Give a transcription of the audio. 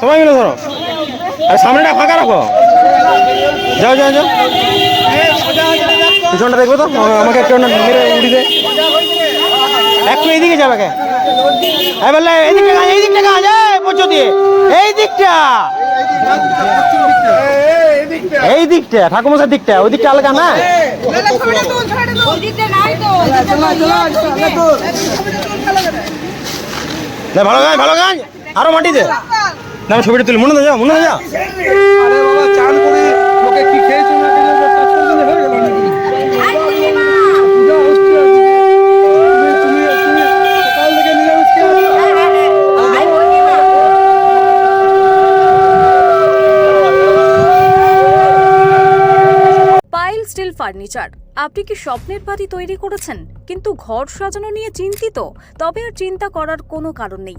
সবাই মিলে ধরো। আর সামনেটা ফাঁকা রাখো। যাও যাও যাও। পিছনটা দেখব তো? আমাকে উড়ি দে। একটু এইদিকে যাবে কে হ্যাঁ বললে এই দিকটা কাজ এই দিকটা কাজ পচো দিয়ে। এই দিকটা। এই দিকটা ঠাকুমশার দিকটা ওই দিকটা নাই, না? ভালো গাছ ভালো গাছ আরও মাটি দে। না ছবিটা তুলি মনে যাও মনে তো যাও আরে বাবা চান করে লোকে কি খেয়েছে না খেয়েছে ওটা কাজ করে দিলে হয়ে। আই পূর্ণিমা পাইল স্টিল ফার্নিচার। আপনি কি স্বপ্নের বাড়ি তৈরি করেছেন? কিন্তু ঘর সাজানো নিয়ে চিন্তিত। তবে আর চিন্তা করার কোনো কারণ নেই।